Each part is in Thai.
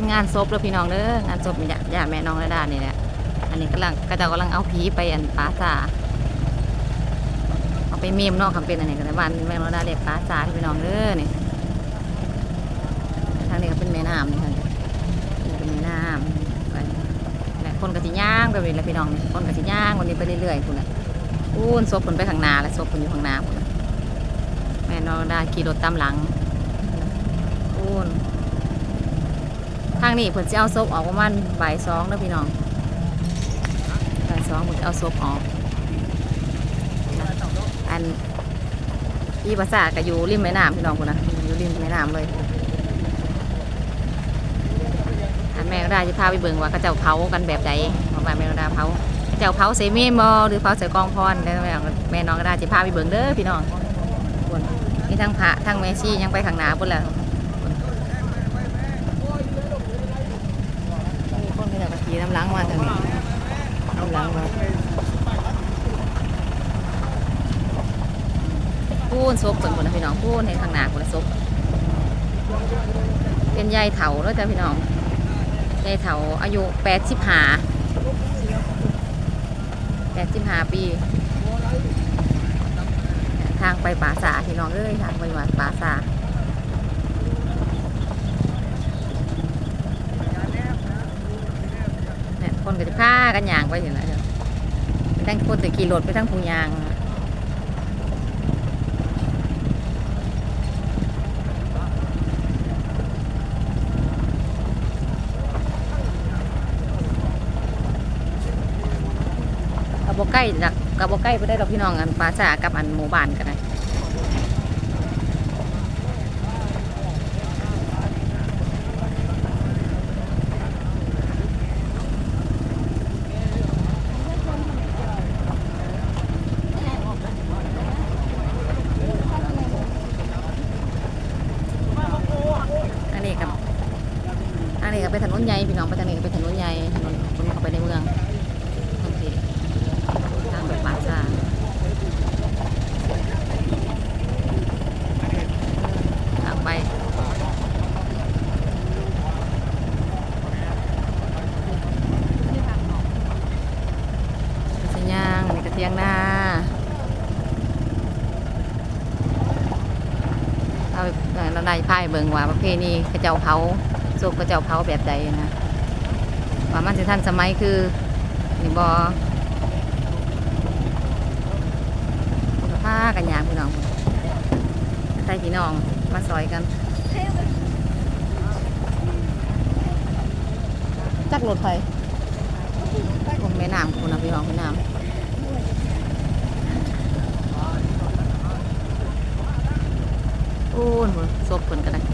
เป็นงานศพแล้วพี่น้องเด้องานศพญาญาติแม่น้องระดานี่แหละอันนี้กำลังก็จะกำลังเอาผีไปอันป้าจ่าเอาไปเมมนอกคำเป็นอันนี้ก็ในบ้านแม่น้องระดาเรียกป้าจ่าพี่น้องเด้อนี่ทางนี้ก็เป็นแม่น้ำนี่ค่ะเป็นแม่น้ำไปและคนก็สิย่างไปเลยแหละพี่น้องนี่คนก็สิย่างวันนี้ไปเรื่อยๆคุณน่ะอู้นศพคนไปข้างหน้าและศพคนอยู่ข้างหน้าคุณน่ะแม่น้องระดาขี่รถตามหลังอู้นางนี้เพิ่นสิเอาศพออกประมาณบ่ายสองเด้อพี่น้องบ่ายสองเพิ่นสิเอาศพออก อันอีภาษาก็อยู่ริมแม่น้ำพี่น้องพุ่นนะอยู่ริมแม่น้ำเลยอันแม่ก็ได้จะพาไปเบิ่งว่าเขาเจ้าเผากันแบบใดว่าบ้านแม่ก็ได้เผาเจ้าเผาเซมนบ่หรือเผาใส่กองพรแล้วแม่น้องก็ได้จะพาไปเบิ่งเด้อพี่น้องพุ่ทั้งพระทั้งแม่ชียังไปข้างหน้าพุ่นแล้ว มีคนก็จะมาขี่น้ำล้างมาทางนี้น้ำล้างมาพูนซบเป็นคนนะพี่น้องพูนในทางหนาคนซบเป็นยายเถาแล้วจ้ะพี่น้องยายเถาอายุแปดสิบห้าแปดสิบห้าปี ทางไปป่าสาพี่น้องเอ้ยทางไปวัดป่าสา เนี่ยคน ก็จะพากันยางไปอยู่แล้วเดี๋ยวไปทั้งคนจะขี่รถไปทั้งผู้ยางกับโบใกล้จากกับโบใกล้ไปได้เราพี่น้องกันปลาจ่ากับอันหมู่บ้านกันนะอันนี้กับอันนี้ก็เป็นถนนใหญ่พี่น้องไปทางนี้ก็เป็นถนนใหญ่ถนนคนเข้าไปในเมืองโอเคทางแบบปลาจ่าทางไป สัญญางอันนี้ก็เทียงหน้าเอาไปเราได้พายเบิ่งว่าประเพณีกระเจ้าเผาสุกกระเจ้าเผาแบบใดนะว่ามันสิทันสมัยคือนี่บอผ้ากันยางพี่น้องใส่พี่น้องมาซอยกันจักรถไฟผมแม่น้ำคุณนะพี่น้องแม่น้ำ โอ้ยหัวซบคนกันเลย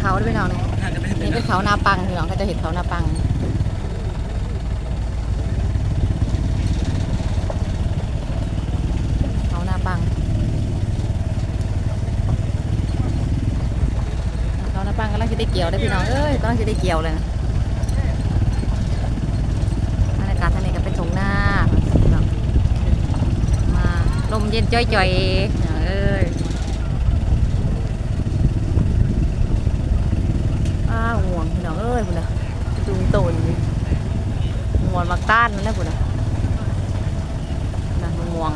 เขาด้วยพี่น้องเนี่ยนี่เป็นเขานาปังพี่น้องก็จะเห็นเขานาปังเขานาปังเขานาปังกำลังจะได้เกี่ยวได้พี่น้องเอ้ยกำลังจะได้เกี่ยวเลยนะบรรยากาศทางนี้ก็เป็นทงหน้าพี่น้องมาลม เย็นจ่อยๆพี่น้อเอ้ยอ้าห่วงพี่น้องเอ้ยพุ่นนะจูงโตนห่วงมักต้านนั่นแหละพุ่นนะนะห่วง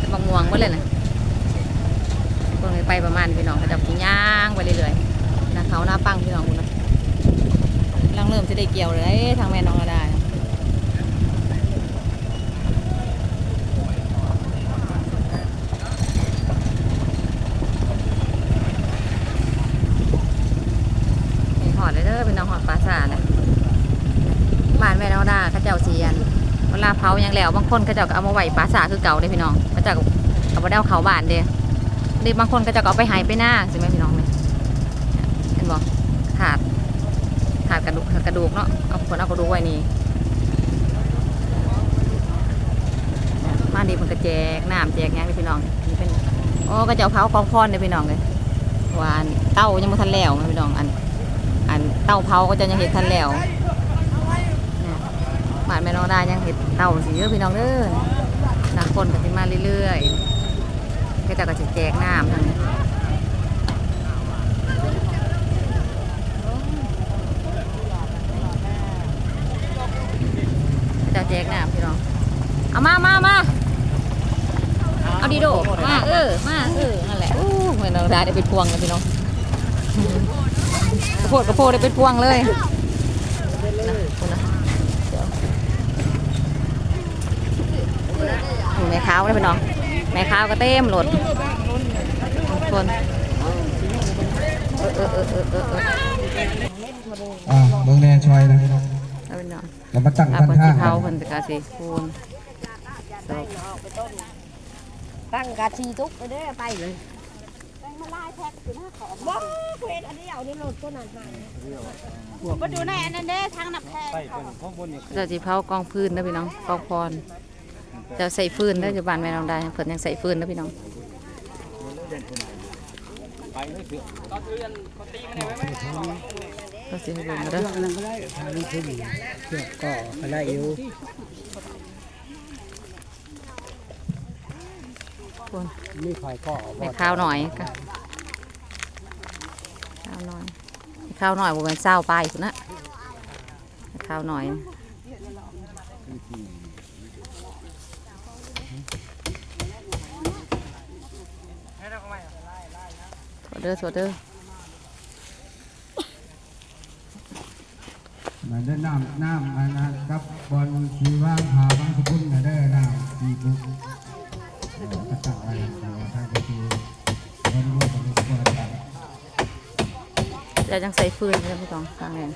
จะบังม่วงมดเลยนะพวกนี้ไปประมาณพี่น้องเขาจะกินย่างไปเรื่อยๆนะเขาหน้าปังพี่น้องคุณนะกำลังเริ่มจะได้เกี่ยวเลยทางแม่น้องก็ได้นี่หอดเลยเด้ อเป็นน้องหอดปลาสาเลยบ้านแม่น้องดาเขาเจ้าเสียนเวลาเผายังแล้วบางคนก็จะเอามาไหวปลาสาคือเก่าเลยพี่น้องก็จะเอาไปเด้าเขาบ้านเด้เด็กบางคนก็จะเอาไปหายไปหน้าใช่ไหมพี่น้องเนี่ยเห็นบอกขาดขาดกระดูกกระดูกเนาะเอาคนเอากระดูกไว้นี่มาดีมันก็แจกน้ำแจกงานเลยพี่น้องนี่เป็นโอ้ก็จะเอาเผาของพรเลยพี่น้องเลยหวานเต้ายังไม่ทันแล้วพี่น้องอันอัน เต้าเผาก็จะยังเห็นทันแล้วเอาไว้บ้านแม่น้องดายังเห็ดเต่าสิเด้อพี่น้องเด้อนักคนก็สิมาเรื่อยๆก็จะก็จะแจกน้ำทางนี้ก็จะแจกน้ำพี่น้อง เอามามามาเอาดีโดมาเออ มาเออ นั่นแหละอู้แม่น้องดาได้เป็นพวงกันพี่น้อง ระโพดกระโพดได้เป็นพวงเลยนะคุณนะเดี๋ยวอยู่แม่ค้าวเลยพี่น้องแม่ค้าวก็เต็มรถคนเออเออเออเออเออเอออ่าเมืองแนนชอยนะเอาพี่น้องเรามาตั้งอากันเพิ่นท่าสิเผาเพิ่นจะกาสิคูณศพตั้งกะชีทุกไปเด้อไปเลย บ้าเพนอันนี้เอานี่รถตัวนั้นมามาดูในอันนั้นเด้ทางนับแพงเจะสิเผากองพื้นนะพี่น้องกองพรจะใส่ฟืนได้ออยู่บ้านแม่น้องได้เพิ่นยังใส่ฟืนนะพี่น้องก็สิให้เบิ่งมาเด้อนั่นก็ได้ทางนี้ขึ้นเชือกก็อะไรอยู่ คนมีไฟก็ไปข้าวหน่อยก็ข้าวหน่อยไปข้าวหน่อยบ่แม่นเศร้าไปพุ่นนะไปข้าวหน่อยโทษเด้อโทษเด้อมันได้น้ำน้ำอันนั้นกับบอลสีว่างหาบางสกุลนะเด้อน้ำสีบุกเออก็ตั้งไว้ แต่ว่าทางประตูบอลรู้กันทุกคนกันเดี๋ยวจังใส่ฟืนไปพี่ต้องฟังเอง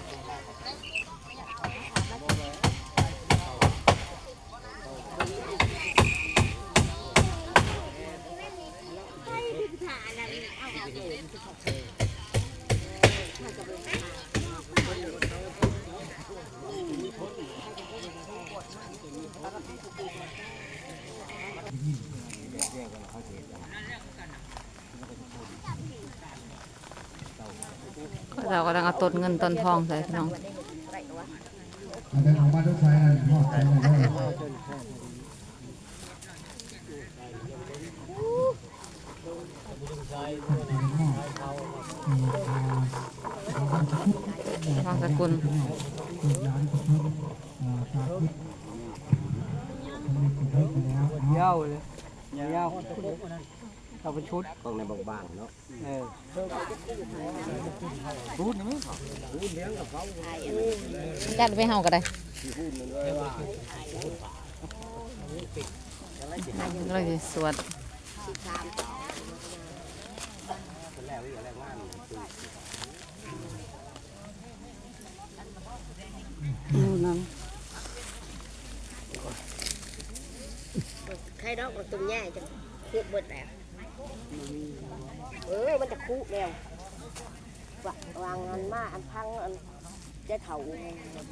เรากำลังเอาต้นเงินต้นทองใส่พี่น้องมันเดินออกมาทุกไฟนั่นหอดไปเลยเด้อทองสกุลยาวเลย เอาเป็นชุดกล้องในบางๆเนาะเออยัดไปเฮาก็ได้เราจะสวดนู่นนั่นใครดอกตุ้มแย่จะ คุกเบิดแล้วเออมันจะคุกแล้ววางอันมาอันพังอันจะเถา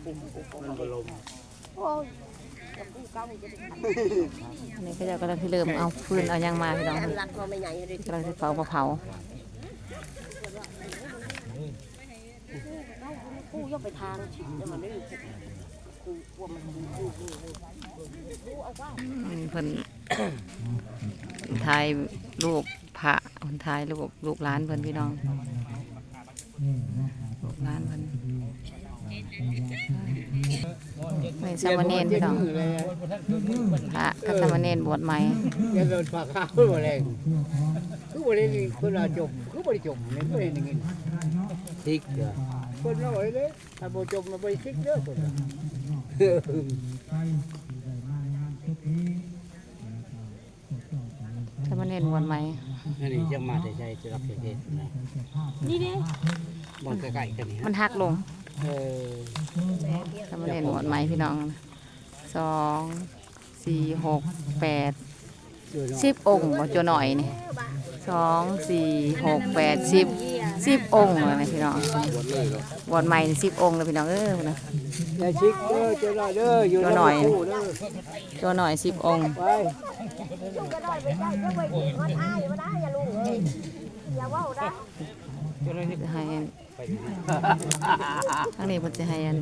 ปุ่มปุ่มปุ่มโอ้ยจะคุกเก้าจะได้อันนี้ก็จะกำลังที่เริ่มเอาฟืนเอาหยังมาพี่น้องอันรักพอไม่ใหญ่เลยกำลังที่เผามาเผาคู่ยกไปทางฉีดมันไม่คู่กลัวมันคู่คู่คู่เอาว่าอืมเพิ่น ถ่ายรูปพระเพิ่นถ่ายรูปลูกหลานเพิ่นพี่น้องลูกหลานเพิ่นไม่สามเณรพี่น้องพระกับสามเณรบวชใหม่ยังโดนฝากข้าวบ่แรงคือบ่ได้คนละจบคือบ่ได้จบนี่บ่ได้เงินทิกเด้อคนน้อยเลยถ้าบ่จบมันบ่ได้ทิกเด้อคน สามเณรบวชใหม่อันนี้จะมาแต่ใจจะรับประเทศนะนี่เด้บ่ใกล้ๆกันนี่มันหักลงเออสามเณรบวชใหม่พี่น้องสองสี่หกแปดสิบองค์บ่จัวหน่อยนี่สองสี่หกแปดสิบ สิบองค์เลยนะพี่น้องบวชใหม่สิบองค์เลยพี่น้องเออนะยายชิกเด้อเจ้าหน่อยเด้ออยู่เจ้าหน่อยคู่เด้อจัวหน่อยสิบองค์ไปก็ได้ไปได้ก็ไปมันอ้ายมันอ้ายอย่าลุงเอ้ยอย่าว่าได้จะให้อันทางนี้เพิ่นจะให้อัน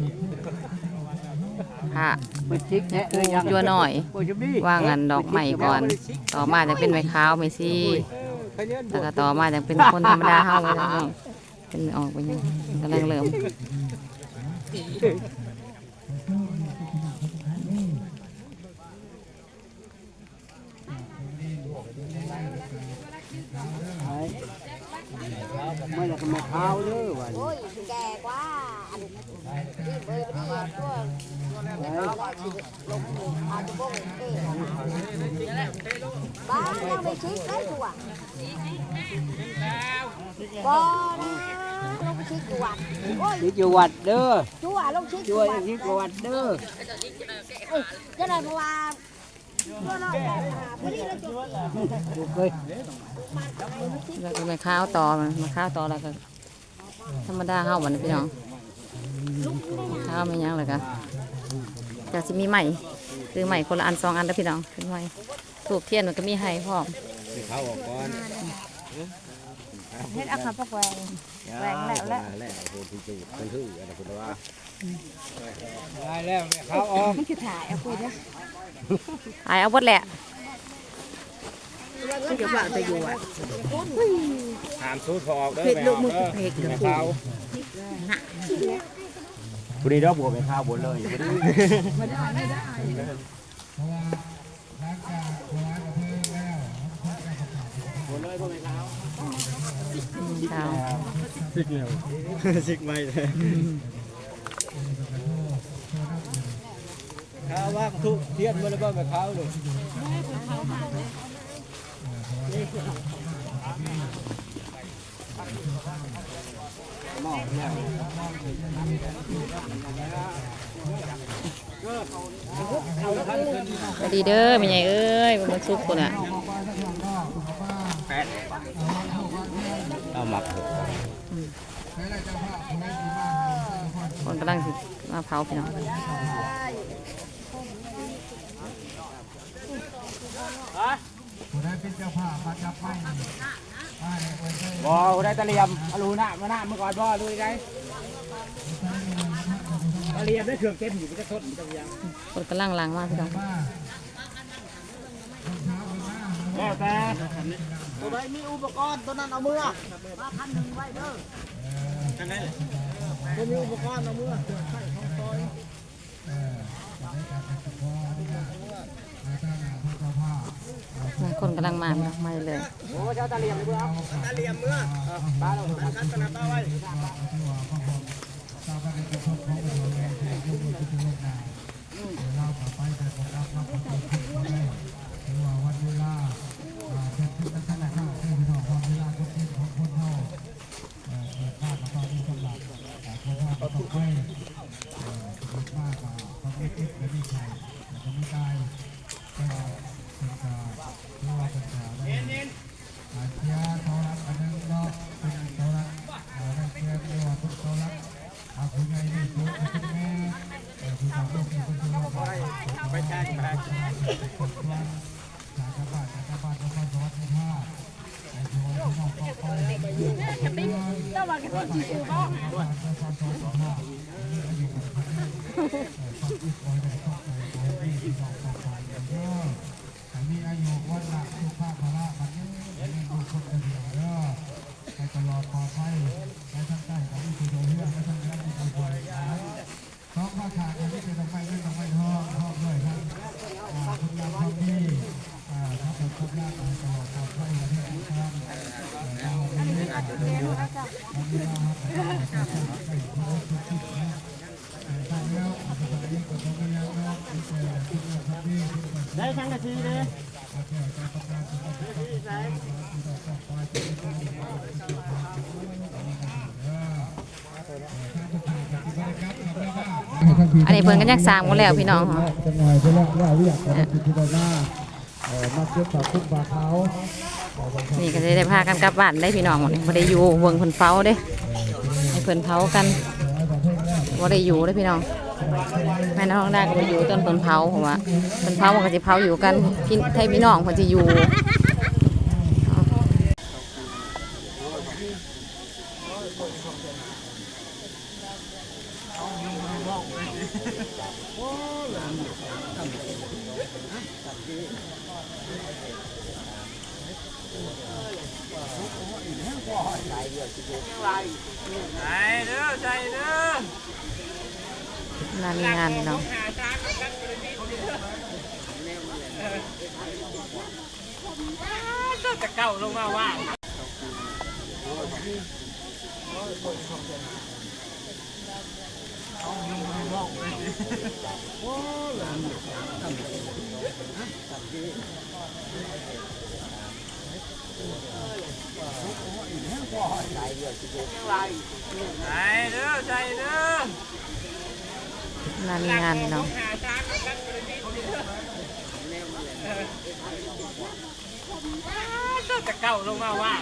พระมันชิกแท้เอ้ยยังยัวหน่อยโอ้ยจะมีว่างอันดอกไม้ก่อน ต่อมาจะเป็นไม้ขาวไม้ซี่ขยันบ แล้วก็ต่อมาจะเป็นคนธรรมดาเฮาไปแล้วเนาะเป็นออกไปยังกำลังเริ่มอยากมาเท้าเด้อว่า โอ้ยแก่กว่าอันที่เบอร์เดียวตัวลงมืออาจจะบ่งเอ้บ้านยังไม่ชิดได้ตัวบ่ลงชิดตัวโอ้ยชิกอยู่วัดเด้อชั่วลงชิดช่ตัววยชิกอยู่วัดเด้อจะได้เพราะว่าชั่วน้อยแต่พอดีเราดูเคยมาข้าวต่อมันไม้าวต่อแล้วก็ธรรมดาเฮาบัดนี้พี่น้อง ข้าวไม่ยังเลยก็จะสิมีใหม่คือใหม่คนละอันสองอันแล้วพี่น้องคือใหม่ถูกเทียนมันก็มีให้พร้อมเขาออกก่อนเฮ็ดอาคาปะแกวงแหวงแล้วแล้วแล้วคนที่จูดมันคืออะไรคุณว่าได้แล้วแม่เขาออกมันคือถ่ายเอาคุยเด้อหายเอาหมดแหละมันจะฝากไปอยู่อะถามสูตรพอออกเด้อเผ็ดลูกมือเผ็ดกับกู คุณนี่ดอกบัวไปข้าวบนเลยคุณนี่ข้าวสิกเร็วสิกไม่เลยเขาว่างทุกเทียนมาแล้วบ่แม่เขาเลย สวัสดีเด้อแม่ใหญ่เอ้ยมันซุปคนอะเอาหมักคนกำลังสิมาเผาพี่น้องคุณได้เป็นเจ้าภาพมาจับไม่ บ่ได้ตะเลียมเอารูหน้ามาหน้าเมื่อก่อนบ่ดูได้ตะเลียมได้เครื่องเต็มอยู่มันจะทนมันจะยังคนกำลังล้างมาพี่น้องแล้วแต่ตัวใดมีอุปกรณ์ตัวนั้นเอามือมาพันหนึ่งไว้เด้อจังได๋ตัวมีอุปกรณ์เอามือใส่ของซอย คนกำลังมาพี่น้องมาเลยโอ้เจ้าตาเลียมเลยเบื่อตาเลียมเมื่อป้าเราคันตนาป้าไว้มี ด้วย เป็นได้ทั้งนาทีเลยอันนี้เพิ่นก็ยักสร้างหมดแล้วพี่น้องจะหน่อยไปแล้วว่าเรียกแต่ที่ที่ด้านหน้าเอ่อมาเก็บกับคุกบาเขานี่ก็จะได้พากันกลับบ้านได้พี่น้องหมดนี่บ่ได้อยู่เบิ่งเพิ่นเฝ้าเด้ให้เพิ่นเผากันบ่ได้อยู่เด้พี่น้อง แม่น้องได้ก็บ่อยู่ตอนเพิ่นเผาผมว่าเพิ่นเผามันก็สิเผาอยู่กันพี่ไทยพี่น้องเพิ่นสิอยู่ นามีงานพี่น้องจะเก้าลงมาว่าไหนเด้อใจเด้อ งนานงานเนาะจะเก่าลงมาว่า